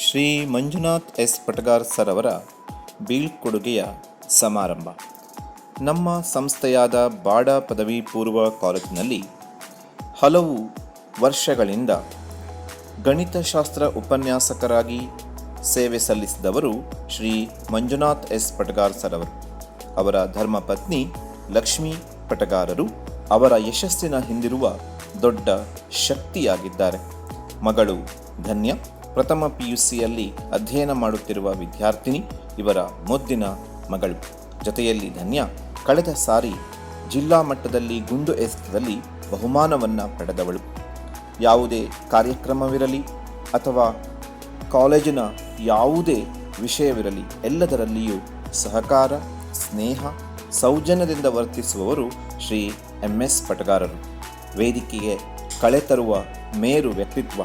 Shri Manjunath S Patagar sir ಅವರ ಬೀಳ್ಕೊಡುಗೆಯ ಸಮಾರಂಭ. ನಮ್ಮ ಸಂಸ್ಥೆಯಾದ ಬಾಡ ಪದವಿ ಪೂರ್ವ ಕಾಲೇಜಿನಲ್ಲಿ ಹಲವು ವರ್ಷಗಳಿಂದ ಗಣಿತಶಾಸ್ತ್ರ ಉಪನ್ಯಾಸಕರಾಗಿ ಸೇವೆ ಸಲ್ಲಿಸಿದವರು ಶ್ರೀ ಮಂಜುನಾಥ್ ಎಸ್ ಪಟಗಾರ್ ಸರ್ ಅವರು. ಅವರ ಧರ್ಮಪತ್ನಿ ಲಕ್ಷ್ಮೀ ಪಟಗಾರರು ಅವರ ಯಶಸ್ಸಿನ ಹಿಂದಿರುವ ದೊಡ್ಡ ಶಕ್ತಿಯಾಗಿದ್ದಾರೆ. ಮಗಳು ಧನ್ಯ ಪ್ರಥಮ ಪಿ ಯು ಸಿಯಲ್ಲಿ ಅಧ್ಯಯನ ಮಾಡುತ್ತಿರುವ ವಿದ್ಯಾರ್ಥಿನಿ, ಇವರ ಮುದ್ದಿನ ಮಗಳು. ಜೊತೆಯಲ್ಲಿ ಧನ್ಯ, ಕಳೆದ ಸಾರಿ ಜಿಲ್ಲಾ ಮಟ್ಟದಲ್ಲಿ ಗುಂಡು ಎಸೆತದಲ್ಲಿ ಬಹುಮಾನವನ್ನು ಪಡೆದವಳು. ಯಾವುದೇ ಕಾರ್ಯಕ್ರಮವಿರಲಿ ಅಥವಾ ಕಾಲೇಜಿನ ಯಾವುದೇ ವಿಷಯವಿರಲಿ, ಎಲ್ಲದರಲ್ಲಿಯೂ ಸಹಕಾರ, ಸ್ನೇಹ, ಸೌಜನ್ಯದಿಂದ ವರ್ತಿಸುವವರು ಶ್ರೀ ಎಂ ಎಸ್ ಪಟಗಾರರು. ವೇದಿಕೆಗೆ ಕಳೆ ತರುವ ಮೇರು ವ್ಯಕ್ತಿತ್ವ.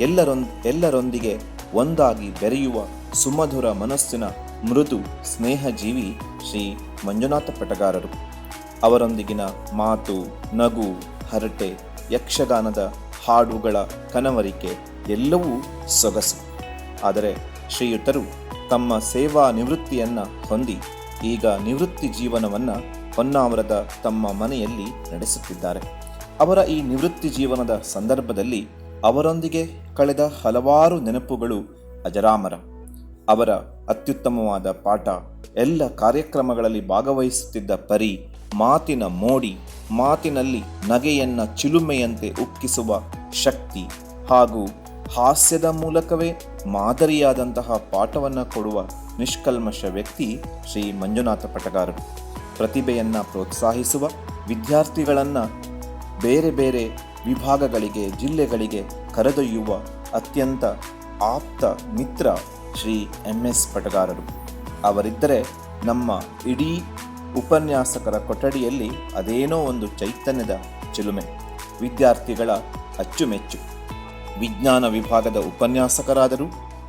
ಎಲ್ಲರೊಂದ್ ಎಲ್ಲರೊಂದಿಗೆ ಒಂದಾಗಿ ಬೆರೆಯುವ ಸುಮಧುರ ಮನಸ್ಸಿನ ಮೃದು ಸ್ನೇಹಜೀವಿ ಶ್ರೀ ಮಂಜುನಾಥ ಪಟಗಾರರು. ಅವರೊಂದಿಗಿನ ಮಾತು, ನಗು, ಹರಟೆ, ಯಕ್ಷಗಾನದ ಹಾಡುಗಳ ಕನವರಿಕೆ ಎಲ್ಲವೂ ಸೊಗಸು. ಆದರೆ ಶ್ರೀಯುತರು ತಮ್ಮ ಸೇವಾ ನಿವೃತ್ತಿಯನ್ನು ಹೊಂದಿ ಈಗ ನಿವೃತ್ತಿ ಜೀವನವನ್ನು ಹೊನ್ನಾವರದ ತಮ್ಮ ಮನೆಯಲ್ಲಿ ನಡೆಸುತ್ತಿದ್ದಾರೆ. ಅವರ ಈ ನಿವೃತ್ತಿ ಜೀವನದ ಸಂದರ್ಭದಲ್ಲಿ ಅವರೊಂದಿಗೆ ಕಳೆದ ಹಲವಾರು ನೆನಪುಗಳು ಅಜರಾಮರ. ಅವರ ಅತ್ಯುತ್ತಮವಾದ ಪಾಠ ಎಲ್ಲ ಕಾರ್ಯಕ್ರಮಗಳಲ್ಲಿ ಭಾಗವಹಿಸುತ್ತಿದ್ದ ಪರಿ ಮಾತಿನ ಮೋಡಿ, ಮಾತಿನಲ್ಲಿ ನಗೆಯನ್ನ ಚಿಲುಮೆಯಂತೆ ಉಕ್ಕಿಸುವ ಶಕ್ತಿ ಹಾಗೂ ಹಾಸ್ಯದ ಮೂಲಕವೇ ಮಾದರಿಯಾದಂತಹ ಪಾಠವನ್ನು ಕೊಡುವ ನಿಷ್ಕಲ್ಮಶ ವ್ಯಕ್ತಿ ಶ್ರೀ ಮಂಜುನಾಥ ಪಟಗಾರರು ಪ್ರತಿಭೆಯನ್ನು ಪ್ರೋತ್ಸಾಹಿಸುವ ವಿದ್ಯಾರ್ಥಿಗಳನ್ನು ಬೇರೆ ಬೇರೆ ವಿಭಾಗಗಳಿಗೆ, ಜಿಲ್ಲೆಗಳಿಗೆ ಕರೆದೊಯ್ಯುವ ಅತ್ಯಂತ ಆಪ್ತ ಮಿತ್ರ ಶ್ರೀ ಎಂ ಎಸ್ ಪಟಗಾರರು. ಅವರಿದ್ದರೆ ನಮ್ಮ ಇಡೀ ಉಪನ್ಯಾಸಕರ ಕೊಠಡಿಯಲ್ಲಿ ಅದೇನೋ ಒಂದು ಚೈತನ್ಯದ ಚಿಲುಮೆ, ವಿದ್ಯಾರ್ಥಿಗಳ ಅಚ್ಚುಮೆಚ್ಚು. ವಿಜ್ಞಾನ ವಿಭಾಗದ ಉಪನ್ಯಾಸಕರಾದರೂ,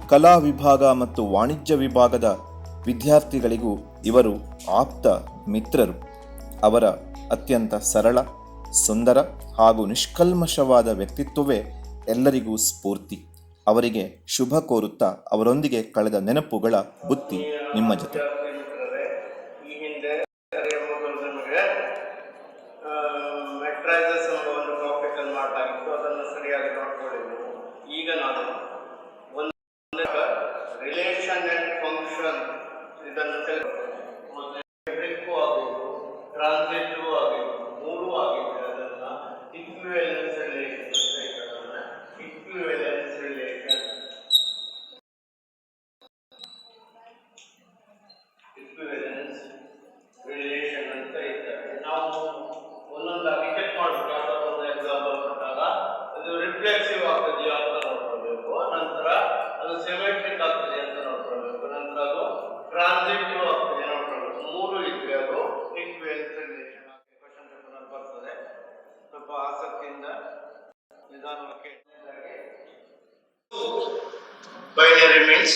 ಕಲಾ ವಿಭಾಗ ಮತ್ತು ವಾಣಿಜ್ಯ ವಿಭಾಗದ ವಿದ್ಯಾರ್ಥಿಗಳಿಗೂ ಇವರು ಆಪ್ತ ಮಿತ್ರರು. ಅವರ ಅತ್ಯಂತ ಸರಳ ಸುಂದರ ಹಾಗೂ ನಿಷ್ಕಲ್ಮಶವಾದ ವ್ಯಕ್ತಿತ್ವವೇ ಎಲ್ಲರಿಗೂ ಸ್ಫೂರ್ತಿ. ಅವರಿಗೆ ಶುಭ ಕೋರುತ್ತಾ ಅವರೊಂದಿಗೆ ಕಳೆದ ನೆನಪುಗಳ ಬುತ್ತಿ ನಿಮ್ಮ ಜೊತೆ. ಈಗ ನಾನು binary means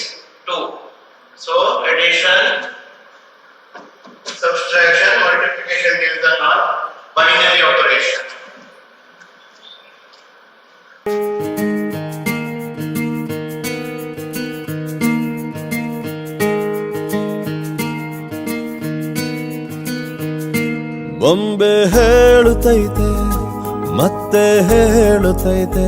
2 so addition subtraction multiplication gives the not binary operation ಬೊಂಬೆ ಹೇಳುತ್ತೈತೆ ಮತ್ತೆ ಹೇಳುತ್ತೈತೆ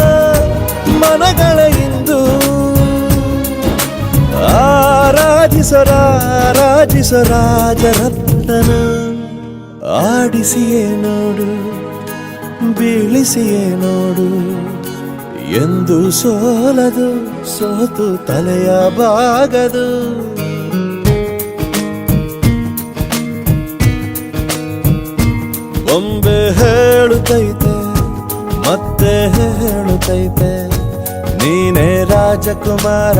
ಮನಗಳ ಇಂದು ಆರಾಧಿಸರಾರಾಜಿಸ ರಾಜರತ್ನನ. ಆಡಿಸಿಯೇ ನೋಡು, ಬೀಳಿಸಿಯೇ ನೋಡು, ಎಂದು ಸೋಲದು, ಸೋತು ತಲೆಯ ಬಾಗದು ಬೊಂಬೆ ಹೇಳುತ್ತೈತೆ, ಮತ್ತೆ ಹೇಳುತ್ತೈತೆ. ನೀನೇ ರಾಜಕುಮಾರ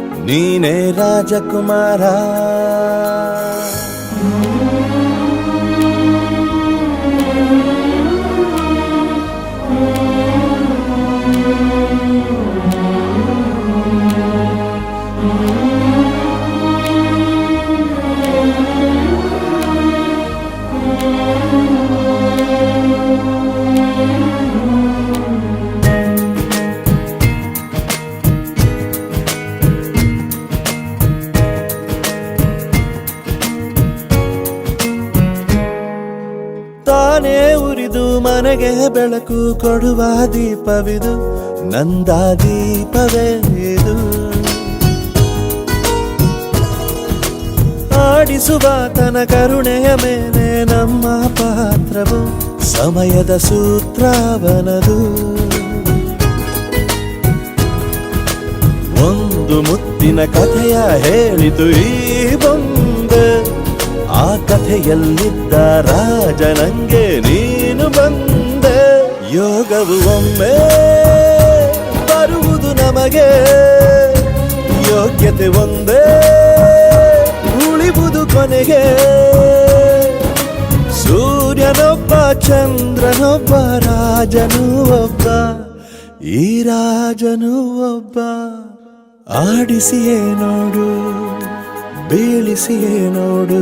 ನೀನೇ ರಾಜಕುಮಾರ ಬೆಳಕು ಕೊಡುವ ದೀಪವಿದು, ನಂದ ದೀಪವೇದು ಆಡಿಸುವ ತನ ಕರುಣೆಯ ಮೇಲೆ ನಮ್ಮ ಪಾತ್ರವು ಸಮಯದ ಸೂತ್ರವನದು. ಒಂದು ಮುತ್ತಿನ ಕಥೆಯ ಹೇಳಿತು ಈ ಬಂದೆ ಆ ಕಥೆಯಲ್ಲಿದ್ದ ರಾಜ ನಂಗೆ ನೀನು ಬಂದೆ. ಯೋಗವು ಒಮ್ಮೆ ಬರುವುದು ನಮಗೆ. ಯೋಗ್ಯತೆ ಒಂದೇ ಉಳಿಬುದು ಕೊನೆಗೆ. ಸೂರ್ಯನೊಬ್ಬ, ಚಂದ್ರನೊಬ್ಬ, ರಾಜನು ಒಬ್ಬ, ಈ ರಾಜನು ಒಬ್ಬ. ಆಡಿಸಿಯೇ ನೋಡು, ಬೀಳಿಸಿಯೇ ನೋಡು.